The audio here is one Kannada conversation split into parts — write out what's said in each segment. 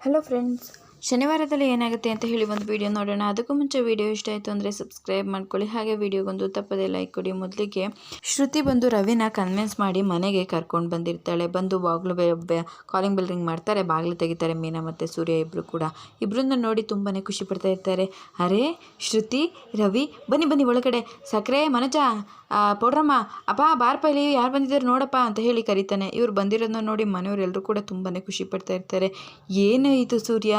ಹಲೋ ಫ್ರೆಂಡ್ಸ್ ಶನಿವಾರದಲ್ಲಿ ಏನಾಗುತ್ತೆ ಅಂತ ಹೇಳಿ ಒಂದು ವಿಡಿಯೋ ನೋಡೋಣ. ಅದಕ್ಕೂ ಮುಂಚೆ ವಿಡಿಯೋ ಇಷ್ಟ ಆಯಿತು ಅಂದರೆ ಸಬ್ಸ್ಕ್ರೈಬ್ ಮಾಡ್ಕೊಳ್ಳಿ. ಹಾಗೆ ವಿಡಿಯೋಗೊಂದು ತಪ್ಪದೆ ಲೈಕ್ ಕೊಡಿ. ಮೊದಲಿಗೆ ಶ್ರುತಿ ಬಂದು ರವಿನ ಕನ್ವಿನ್ಸ್ ಮಾಡಿ ಮನೆಗೆ ಕರ್ಕೊಂಡು ಬಂದಿರ್ತಾಳೆ. ಬಂದು ಬಾಗ್ಲು ಕಾಲಿಂಗ್ ಬೆಲ್ ರಿಂಗ್ ಮಾಡ್ತಾರೆ. ಬಾಗಿಲು ತೆಗಿತಾರೆ ಮೀನಾ ಮತ್ತು ಸೂರ್ಯ ಇಬ್ಬರು ಕೂಡ. ಇಬ್ಬರನ್ನ ನೋಡಿ ತುಂಬಾ ಖುಷಿ ಪಡ್ತಾ ಇರ್ತಾರೆ. ಅರೇ ಶ್ರುತಿ, ರವಿ, ಬನ್ನಿ ಬನ್ನಿ ಒಳಗಡೆ. ಸಕ್ಕರೆ ಮನಜ ಪೌಡ್ರಮ್ಮ, ಅಪ್ಪ ಬಾರಪ್ಪ ಇಲ್ಲಿ ಯಾರು ಬಂದಿದ್ದಾರೆ ನೋಡಪ್ಪ ಅಂತ ಹೇಳಿ ಕರೀತಾನೆ. ಇವ್ರು ಬಂದಿರೋದನ್ನ ನೋಡಿ ಮನೆಯವರೆಲ್ಲರೂ ಕೂಡ ತುಂಬಾ ಖುಷಿ ಪಡ್ತಾ ಇರ್ತಾರೆ. ಏನು ಇದು ಸೂರ್ಯ?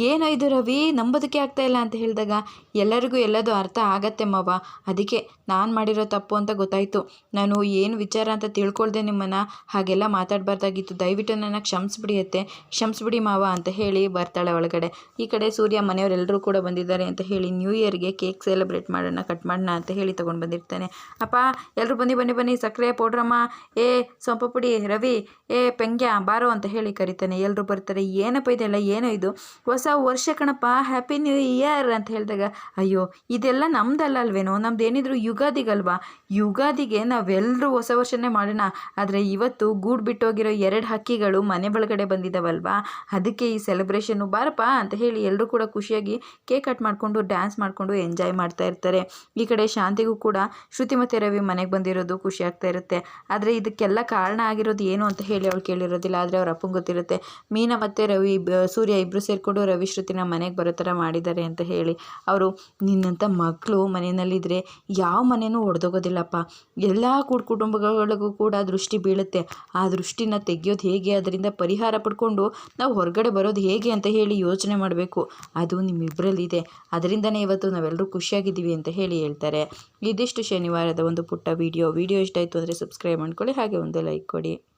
ಏನು ಇದು ರವಿ? ನಂಬೋದಕ್ಕೆ ಆಗ್ತಾ ಇಲ್ಲ ಅಂತ ಹೇಳಿದಾಗ ಎಲ್ಲರಿಗೂ ಎಲ್ಲದು ಅರ್ಥ ಆಗತ್ತೆ ಮಾವ. ಅದಕ್ಕೆ ನಾನು ಮಾಡಿರೋ ತಪ್ಪು ಅಂತ ಗೊತ್ತಾಯಿತು. ನಾನು ಏನು ವಿಚಾರ ಅಂತ ತಿಳ್ಕೊಳ್ದೆ ನಿಮ್ಮನ್ನು. ಹಾಗೆಲ್ಲ ಮಾತಾಡಬಾರ್ದಾಗಿತ್ತು. ದಯವಿಟ್ಟು ನನ್ನ ಕ್ಷಮಿಸ್ಬಿಡಿಯತ್ತೆ. ಕ್ಷಮಿಸ್ಬಿಡಿ ಮಾವ ಅಂತ ಹೇಳಿ ಬರ್ತಾಳೆ ಒಳಗಡೆ. ಈ ಕಡೆ ಸೂರ್ಯ ಮನೆಯವರೆಲ್ಲರೂ ಕೂಡ ಬಂದಿದ್ದಾರೆ ಅಂತ ಹೇಳಿ ನ್ಯೂ ಇಯರ್ಗೆ ಕೇಕ್ ಸೆಲೆಬ್ರೇಟ್ ಮಾಡೋಣ ಕಟ್ ಮಾಡೋಣ ಅಂತ ಹೇಳಿ ತೊಗೊಂಡು ಬಂದಿರ್ತಾನೆ. ಅಪ್ಪ ಎಲ್ಲರೂ ಬನ್ನಿ ಬನ್ನಿ ಬನ್ನಿ, ಸಕ್ಕರೆ ಪೌಡ್ರಮ್ಮ. ಏ, ಸೊಂಪ ಪುಡಿ, ರವಿ. ಏ, ಪೆಂಗ್ಯ, ಬಾರೋ ಅಂತ ಹೇಳಿ ಕರಿತಾನೆ. ಎಲ್ಲರೂ ಬರ್ತಾರೆ. ಏನಪ್ಪ ಇದೆಲ್ಲ? ಏನೋ ಇದು. ಹೊಸ ವರ್ಷ ಕಣಪ್ಪ ಹ್ಯಾಪಿ ನ್ಯೂ ಇಯರ್ ಅಂತ ಹೇಳಿದಾಗ, ಅಯ್ಯೋ, ಇದೆಲ್ಲ ನಮ್ದಲ್ಲ ಅಲ್ವೇನೋ? ನಮ್ದು ಏನಿದ್ರು ಯುಗಾದಿಗಲ್ವಾ? ಯುಗಾದಿಗೆ ನಾವೆಲ್ಲರೂ ಹೊಸ ವರ್ಷನೇ ಮಾಡೋಣ. ಆದರೆ ಇವತ್ತು ಗೂಡು ಬಿಟ್ಟೋಗಿರೋ ಎರಡು ಹಕ್ಕಿಗಳು ಮನೆ ಒಳಗಡೆ ಬಂದಿದ್ದಾವಲ್ವಾ ಅದಕ್ಕೆ ಈ ಸೆಲೆಬ್ರೇಷನ್ನು ಬಾರಪ್ಪ ಅಂತ ಹೇಳಿ ಎಲ್ಲರೂ ಕೂಡ ಖುಷಿಯಾಗಿ ಕೇಕ್ ಕಟ್ ಮಾಡಿಕೊಂಡು ಡ್ಯಾನ್ಸ್ ಮಾಡಿಕೊಂಡು ಎಂಜಾಯ್ ಮಾಡ್ತಾ ಇರ್ತಾರೆ. ಈ ಕಡೆ ಶಾಂತಿಗೂ ಕೂಡ ಶ್ರುತಿ ಮತ್ತು ರವಿ ಮನೆಗೆ ಬಂದಿರೋದು ಖುಷಿ ಆಗ್ತಾ ಇರುತ್ತೆ. ಆದರೆ ಇದಕ್ಕೆಲ್ಲ ಕಾರಣ ಆಗಿರೋದು ಏನು ಅಂತ ಹೇಳಿ ಅವಳು ಕೇಳಿರೋದಿಲ್ಲ. ಆದರೆ ಅವ್ರ ಅಪ್ಪಂಗೆ ಗೊತ್ತಿರುತ್ತೆ. ಮೀನಾ ಮತ್ತು ರವಿ ಸೂರ್ಯ ಇಬ್ಬರು ಸೇರಿಕೊಂಡು ರವಿ ಶ್ರುತಿನ ಮನೆಗೆ ಬರೋ ಥರ ಮಾಡಿದ್ದಾರೆ ಅಂತ ಹೇಳಿ ಅವರು ನಿನ್ನಂಥ ಮಕ್ಕಳು ಮನೆಯಲ್ಲಿದ್ದರೆ ಯಾವ ಮನೆಯೂ ಒಡೆದೋಗೋದಿಲ್ಲಪ್ಪ. ಎಲ್ಲ ಕೂಡ, ಕುಟುಂಬಗಳಿಗೂ ಕೂಡ ದೃಷ್ಟಿ ಬೀಳುತ್ತೆ. ಆ ದೃಷ್ಟಿನ ತೆಗೆಯೋದು ಹೇಗೆ? ಅದರಿಂದ ಪರಿಹಾರ ಪಡ್ಕೊಂಡು ನಾವು ಹೊರಗಡೆ ಬರೋದು ಹೇಗೆ ಅಂತ ಹೇಳಿ ಯೋಚನೆ ಮಾಡಬೇಕು. ಅದು ನಿಮ್ಮಿಬ್ಬರಲ್ಲಿದೆ ಅದರಿಂದನೇ ಇವತ್ತು ನಾವೆಲ್ಲರೂ ಖುಷಿಯಾಗಿದ್ದೀವಿ ಅಂತ ಹೇಳಿ ಹೇಳ್ತಾರೆ. ಇದಿಷ್ಟು ಶನಿವಾರದ ಒಂದು ಪುಟ್ಟ ವಿಡಿಯೋ. ವಿಡಿಯೋ ಇಷ್ಟ ಆಯಿತು ಅಂದರೆ ಸಬ್ಸ್ಕ್ರೈಬ್ ಮಾಡ್ಕೊಳ್ಳಿ. ಹಾಗೆ ಒಂದು ಲೈಕ್ ಕೊಡಿ.